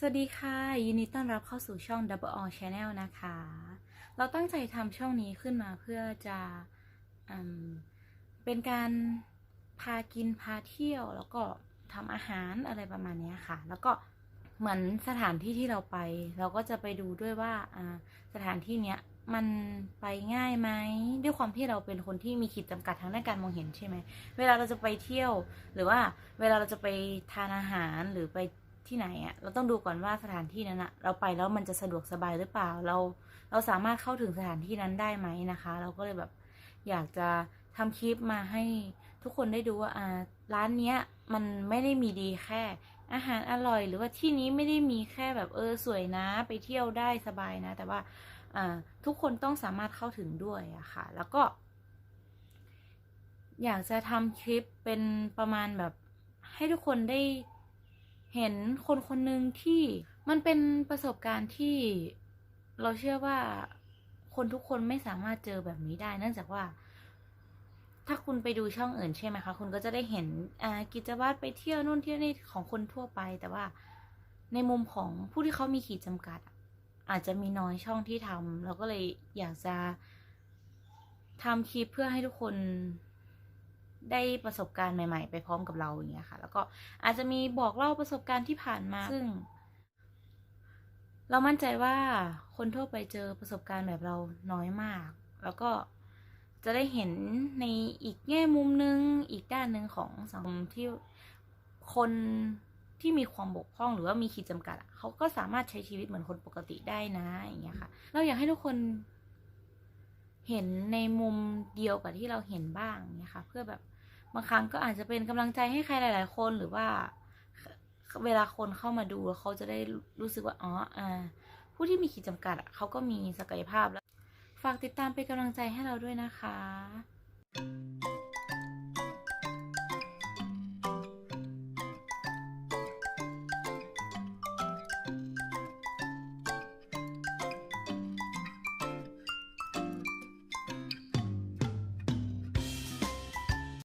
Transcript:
สวัสดีค่ะ ยินดีต้อนรับเข้าสู่ช่อง Double All Channel นะคะ เราตั้งใจทำช่องนี้ขึ้นมาเพื่อจะอเป็นการพากินพาเที่ยว แล้วก็ทำอาหารอะไรประมาณนี้ค่ะ แล้วก็เหมือนสถานที่ที่เราไป เราก็จะไปดูด้วยว่าอ่าสถานที่เนี้ยมันไปง่ายไหมด้วยความที่เราเป็นคนที่มีขีดจำกัดทางด้านการมองเห็นใช่ไหมเวลาเราจะไปเที่ยว หรือว่าเวลาเราจะไปทานอาหารหรือไป ที่ไหนอะ่ะเราต้องดูก่อนว่าสถานที่นั้นอะเราไปแล้วมันจะสะดวกสบายหรือเปล่า เราเราสามารถเข้าถึงสถานที่นั้นได้ไหมนะคะ เราก็เลยแบบอยากจะทำคลิปมาให้ทุกคนได้ดูว่าอ่าร้านเนี้ยมันไม่ได้มีดีแค่ อาหารอร่อย หรือว่าที่นี้ไม่ได้มีแค่แบบเออสวยนะไปเที่ยวได้สบายนะ แต่ว่าอ่าทุกคนต้องสามารถเข้าถึงด้วยอะค่ะ แล้วก็ อยากจะทำคลิปเป็นประมาณแบบให้ทุกคนได้ เห็นคนคนหนึ่งที่มันเป็นประสบการณ์ที่เราเชื่อว่าคนทุกคนไม่สามารถเจอแบบนี้ได้ เนื่องจากว่า ถ้าคุณไปดูช่องอื่นใช่ไหมคะ คุณก็จะได้เห็นกิจวัตรไปเที่ยวนู่นเที่ยวนี่ของคนทั่วไป แต่ว่าในมุมของผู้ที่เขามีขีดจำกัดอะอาจจะมีน้อยช่องที่ทำเราก็เลยอยากจะทำคลิปเพื่อให้ทุกคน ได้ประสบการณ์ใหม่ ๆ ไปพร้อมกับเราอย่างเงี้ยค่ะ แล้วก็อาจจะมีบอกเล่าประสบการณ์ที่ผ่านมาซึ่ง เรามั่นใจว่าคนทั่วไปเจอประสบการณ์แบบเราน้อยมาก แล้วก็จะได้เห็นในอีกแง่มุมหนึง อีกด้านหนึ่งของสังคมที่คนที่มีความบกพร่องหรือว่ามีขีดจำกัดเขาก็สามารถใช้ชีวิตเหมือนคนปกติได้นะอย่างเงี้ยค่ะ เราอยากให้ทุกคนเห็นในมุมเดียวกับที่เราเห็นบ้างเนี่ยค่ะเพื่อแบบ บางครั้งก็อาจจะเป็นกำลังใจให้ใครหลาย ๆ คนหรือว่า เวลาคนเข้ามาดูเขาจะได้รู้สึกว่าอ๋ออ่าผู้ที่มีขีดจำกัดเขาก็มีศักยภาพแล้ว ฝากติดตามเป็นกำลังใจให้เราด้วยนะคะ